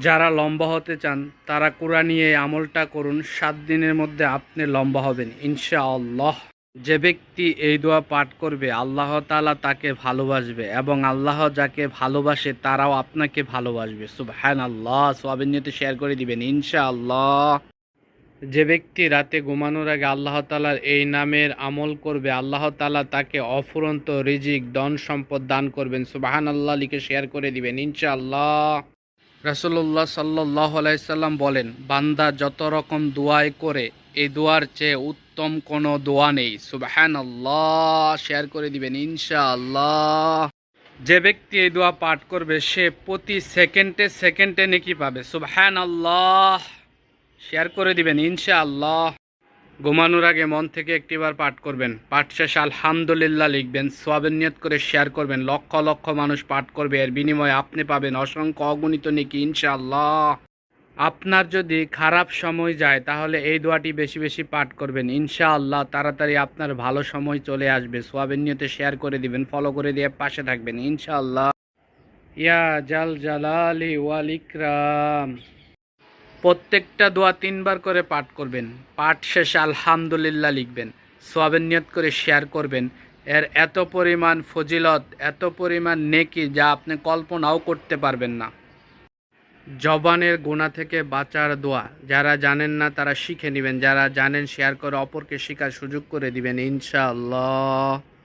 যারা লম্বা হতে চান, তারা কোরআনী নিয়ে আমলটা করুন। সাত দিনের মধ্যে আপনি লম্বা হবেন, ইনশাআল্লাহ। যে ব্যক্তি এই দোয়া পাঠ করবে, আল্লাহ তাআলা তাকে ভালোবাসবে এবং আল্লাহ যাকে ভালোবাসে, তারাও আপনাকে ভালোবাসবে। সুবহান আল্লাহ সোয়াবিন নিয়তে শেয়ার করে দিবেন, ইনশাআল্লাহ। যে ব্যক্তি রাতে ঘুমানোর আগে আল্লাহ তালার এই নামের আমল করবে, আল্লাহ তালা তাকে অফুরন্ত রিজিক, ধন সম্পদ দান করবেন। সুবাহান আল্লাহ লিখে শেয়ার করে দিবেন, ইনশাআল্লাহ। রাসুল্লাহ সাল্লাহ আলাইসাল্লাম বলেন, বান্দা যত রকম দোয়াই করে এই দোয়ার চেয়ে উত্তম কোনো দোয়া নেই। সুবাহান আল্লাহ শেয়ার করে দিবেন ইনশা আল্লাহ যে ব্যক্তি এই দোয়া পাঠ করবে, সে প্রতি সেকেন্ডে সেকেন্ডে নেকি পাবে। সুবাহান আল্লাহ শেয়ার করে দিবেন, ইনশাআল্লাহ। ঘুমানোর আগে মন থেকে একটিবার পাঠ করবেন। পাঠ শেষে, আলহামদুলিল্লাহ লিখবেন সোয়াবের নিয়ত করে শেয়ার করবেন। লক্ষ লক্ষ মানুষ পাঠ করবে, এর বিনিময়ে আপনি পাবেন অসংখ্য অগণিত নেকি, ইনশাআল্লাহ। আপনার যদি খারাপ সময় যায়, তাহলে এই দোয়াটি বেশি বেশি পাঠ করবেন। ইনশাআল্লাহ, তাড়াতাড়ি আপনার ভালো সময় চলে আসবে। সোয়াবের নিয়তে শেয়ার করে দিবেন, ফলো করে দিয়ে পাশে থাকবেন, ইনশাআল্লাহ। ইয়া জাল জালালি ওয়াল ইকরাম। প্রত্যেকটা দোয়া তিনবার করে পাঠ করবেন। পাঠ শেষে আলহামদুলিল্লাহ লিখবেন। সোয়াবের নিয়ত করে শেয়ার করবেন। এর এত পরিমাণ ফজিলত, এত পরিমাণ নেকি যা আপনি কল্পনাও করতে পারবেন না। জবানের গোনা থেকে বাঁচার দোয়া, যারা জানেন না তারা শিখে নেবেন, যারা জানেন শেয়ার করে অপরকে শেখার সুযোগ করে দিবেন, ইনশাআল্লাহ।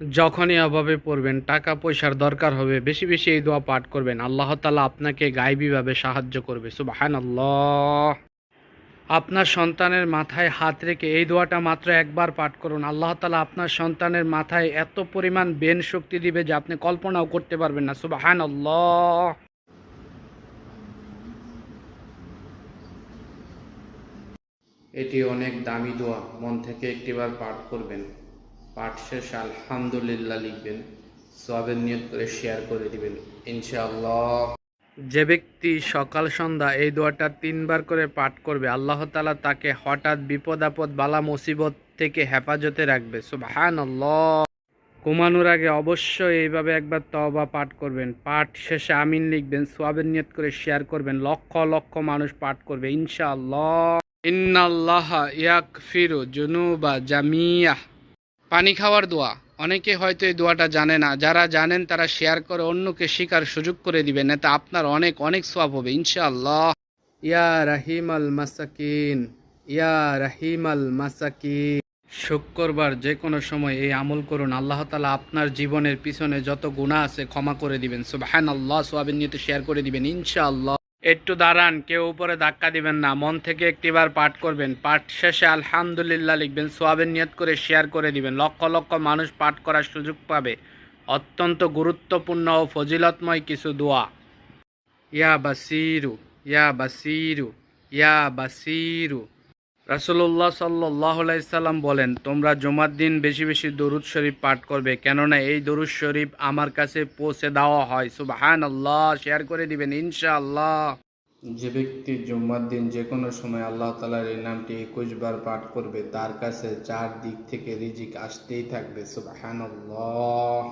যখনই অভাবে পড়বেন, টাকা পয়সার দরকার হবে, বেশি বেশি এই দোয়া পাঠ করবেন। আল্লাহ তালা আপনাকে গাইবীভাবে সাহায্য করবে সুবাহান আল্লাহ আপনার সন্তানের মাথায় হাত রেখে এই দোয়াটা মাত্র একবার পাঠ করুন। আল্লাহ তালা আপনার সন্তানের মাথায় এত পরিমাণ বেন শক্তি দিবে যে আপনি কল্পনাও করতে পারবেন না সুবাহান আল্লাহ এটি অনেক দামি দোয়া, মন থেকে একটিবার পাঠ করবেন। পাঠ শেষ আলহামদুলিল্লাহ লিখবেন সোয়াবের নিয়ত করে শেয়ার করে দিবেন, ইনশাআল্লাহ। যে ব্যক্তি সকাল, সন্ধ্যা এই দোয়াটা তিনবার করে পাঠ করবে, আল্লাহ তালা তাকে হঠাৎ বিপদ, আপদ, বালা, মুসিবত থেকে হেফাজতে রাখবে সুবহান ঘুমানোর আগে অবশ্যই এইভাবে একবার তবা পাঠ করবেন, পাঠ শেষে আমিন লিখবেন সোয়াবের নিয়ত করে শেয়ার করবেন, লক্ষ লক্ষ মানুষ পাঠ করবে, ইনশাআল্লাহ। ইন্নাল্লাহ ইয়াকফিরু জুনুবা জামিয়াহ। পানি খাওয়ার দোয়া। অনেকে হয়তো এই দোয়াটা জানে না। যারা জানেন তারা শেয়ার করে অন্যকে শিকার সুযোগ করে দিবেন এতে আপনার অনেক অনেক সওয়াব হবে ইনশাআল্লাহ। ইয়া রাহিম আল মাসাকিন ইয়া রাহিম আল মাসাকিন। শুক্রবার যে কোনো সময় এই আমল করুন। আল্লাহ তালা আপনার জীবনের পিছনে যত গুণা আছে ক্ষমা করে দিবেন। সুবাহান আল্লাহ সোয়াবিন নিয়ে শেয়ার করে দিবেন ইনশাআল্লাহ। একটু দাঁড়ান, কেউ উপরে ধাক্কা দিবেন না। মন থেকে একটিবার পাঠ করবেন। পাঠ শেষে আলহামদুলিল্লাহ লিখবেন, সোয়াবের নিয়ত করে শেয়ার করে দিবেন। লক্ষ লক্ষ মানুষ পাঠ করার সুযোগ পাবে। অত্যন্ত গুরুত্বপূর্ণ ও ফজিলতময় কিছু দোয়া। ইয়া বাসিরু ইয়া বাসিরু ইয়া বাসিরু। রাসুল্লাহ সাল্লাহ সাল্লাম বলেন, তোমরা জুমার দিন বেশি বেশি দরুদ শরীফ পাঠ করবে, কেননা এই দরুদ শরীফ আমার কাছে পৌঁছে দেওয়া হয়। সুবাহান আল্লাহ শেয়ার করে দিবেন, ইনশাআল্লাহ। যে ব্যক্তি জুম্মার দিন যে কোনো সময় আল্লাহ তালার এই নামটি একুশ বার পাঠ করবে, তার কাছে চার দিক থেকে রিজিক আসতেই থাকবে। সুবাহান আল্লাহ